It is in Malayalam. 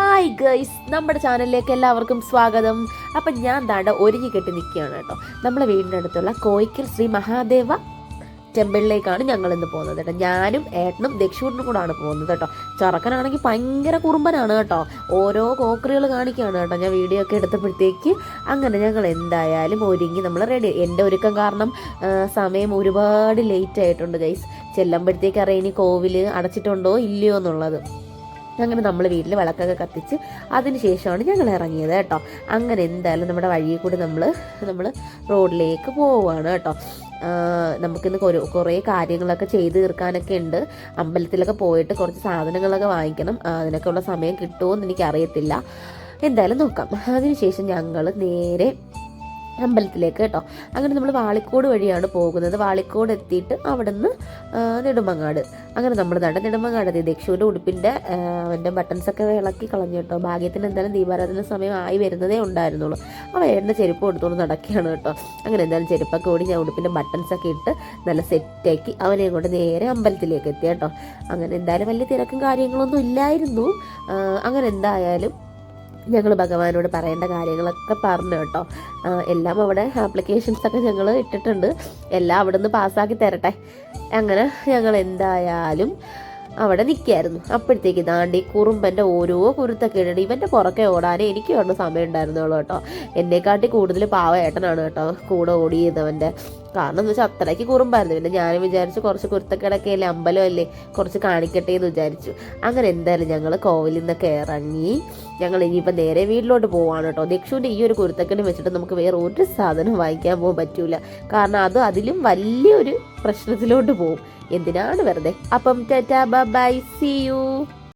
ഹായ് ഗൈസ് നമ്മുടെ ചാനലിലേക്ക് എല്ലാവർക്കും സ്വാഗതം. അപ്പം ഞാൻ താണ്ട ഒരുങ്ങി കെട്ടി നിൽക്കുകയാണ് കേട്ടോ. നമ്മളെ വീടിന്റെ അടുത്തുള്ള കോയിക്കൽ ശ്രീ മഹാദേവ ടെമ്പിളിലേക്കാണ് ഞങ്ങൾ ഇന്ന് പോകുന്നത് കേട്ടോ. ഞാനും ഏട്ടനും ദക്ഷിണനും കൂടാണ് പോകുന്നത് കേട്ടോ. ചെറുക്കനാണെങ്കിൽ ഭയങ്കര കുറുമ്പനാണ് കേട്ടോ. ഓരോ കോക്കറികൾ കാണിക്കുകയാണ് കേട്ടോ. ഞാൻ വീഡിയോ ഒക്കെ എടുത്തപ്പോഴത്തേക്ക് അങ്ങനെ ഞങ്ങൾ എന്തായാലും ഒരുങ്ങി നമ്മൾ റെഡി എന്റെ ഒരുക്കം കാരണം സമയം ഒരുപാട് ലേറ്റ് ആയിട്ടുണ്ട് ഗൈസ് ചെല്ലുമ്പോഴത്തേക്ക് അറിയാം ഇനി കോവിൽ അടച്ചിട്ടുണ്ടോ ഇല്ലയോ എന്നുള്ളത്. അങ്ങനെ നമ്മൾ വീട്ടിൽ വിളക്കൊക്കെ കത്തിച്ച് അതിന് ശേഷമാണ് ഞങ്ങൾ ഇറങ്ങിയത് കേട്ടോ. അങ്ങനെ എന്തായാലും നമ്മുടെ വഴിയിൽ കൂടി നമ്മൾ നമ്മൾ റോഡിലേക്ക് പോവുകയാണ് കേട്ടോ. നമുക്കിന്ന് കുറേ കാര്യങ്ങളൊക്കെ ചെയ്ത് തീർക്കാനൊക്കെ ഉണ്ട്. അമ്പലത്തിലൊക്കെ പോയിട്ട് കുറച്ച് സാധനങ്ങളൊക്കെ വാങ്ങിക്കണം. അതിനൊക്കെയുള്ള സമയം കിട്ടുമോ എന്ന് എനിക്കറിയത്തില്ല. എന്തായാലും നോക്കാം. അതിനുശേഷം ഞങ്ങൾ നേരെ അമ്പലത്തിലേക്ക് കേട്ടോ. അങ്ങനെ നമ്മൾ വാളിക്കോട് വഴിയാണ് പോകുന്നത്. വാളിക്കോട് എത്തിയിട്ട് അവിടെ നിന്ന് നെടുമങ്ങാട്. അങ്ങനെ നമ്മൾ നട നെടുമങ്ങാട് എത്തി. ദക്ഷുവിന്റെ ഉടുപ്പിന്റെ അവന്റെ ബട്ടൺസൊക്കെ ഇളക്കി കളഞ്ഞു കേട്ടോ. ഭാഗ്യത്തിന് എന്തായാലും ദീപാരാധന സമയം ആയി വരുന്നതേ ഉണ്ടായിരുന്നുള്ളൂ. അവ ഏട്ടന്റെ ചെരുപ്പ് കൊടുത്തോണ്ട് നടക്കുകയാണ് കേട്ടോ. അങ്ങനെ എന്തായാലും ചെരുപ്പൊക്കെ ഓടി ഞാൻ ഉടുപ്പിന്റെ ബട്ടൺസൊക്കെ ഇട്ട് നല്ല സെറ്റാക്കി അവനെ കൊണ്ട് നേരെ അമ്പലത്തിലേക്ക് എത്തി കേട്ടോ. അങ്ങനെ എന്തായാലും വലിയ തിരക്കും കാര്യങ്ങളൊന്നും ഇല്ലായിരുന്നു. അങ്ങനെ എന്തായാലും ഞങ്ങൾ ഭഗവാനോട് പറയേണ്ട കാര്യങ്ങളൊക്കെ പറഞ്ഞു കേട്ടോ. എല്ലാം അവിടെ ആപ്ലിക്കേഷൻസൊക്കെ ഞങ്ങൾ ഇട്ടിട്ടുണ്ട്. എല്ലാം അവിടെ നിന്ന് പാസ്സാക്കി തരട്ടെ. അങ്ങനെ ഞങ്ങൾ എന്തായാലും അവിടെ നിൽക്കായിരുന്നു അപ്പോഴത്തേക്ക് ദാണ്ടി കുറുമ്പന്റെ ഓരോ കുരുത്തൊക്കെ ഇവന്റെ പുറക്കെ ഓടാനേ എനിക്ക് വേണ്ട സമയം ഉണ്ടായിരുന്നുള്ളൂ കേട്ടോ. എന്നെക്കാട്ടി കൂടുതൽ പാവ ഏട്ടനാണ് കേട്ടോ. കൂടെ ഓടിയതവന്റെ കാരണം എന്ന് വെച്ചാൽ അത്രയ്ക്ക് കുറുമ്പായിരുന്നു. പിന്നെ ഞാൻ വിചാരിച്ചു കുറച്ച് കുരുത്തക്കിടക്കെ അല്ലേ അമ്പലമല്ലേ കുറച്ച് കാണിക്കട്ടെ എന്ന് വിചാരിച്ചു. അങ്ങനെ എന്തായാലും ഞങ്ങൾ കോവിലിൽ നിന്നൊക്കെ ഇറങ്ങി ഞങ്ങൾ ഇനിയിപ്പോൾ നേരെ വീട്ടിലോട്ട് പോവാണ് കേട്ടോ. ദക്ഷുവിന്റെ ഈ ഒരു കുരുത്തക്കെട്ട് വെച്ചിട്ട് നമുക്ക് വേറെ ഒരു സാധനം വാങ്ങിക്കാൻ പോകാൻ പറ്റൂല. കാരണം അത് അതിലും വലിയൊരു പ്രശ്നത്തിലോട്ട് പോകും. എന്തിനാണ് വെറുതെ? അപ്പം ടാറ്റാ ബൈ സി യു.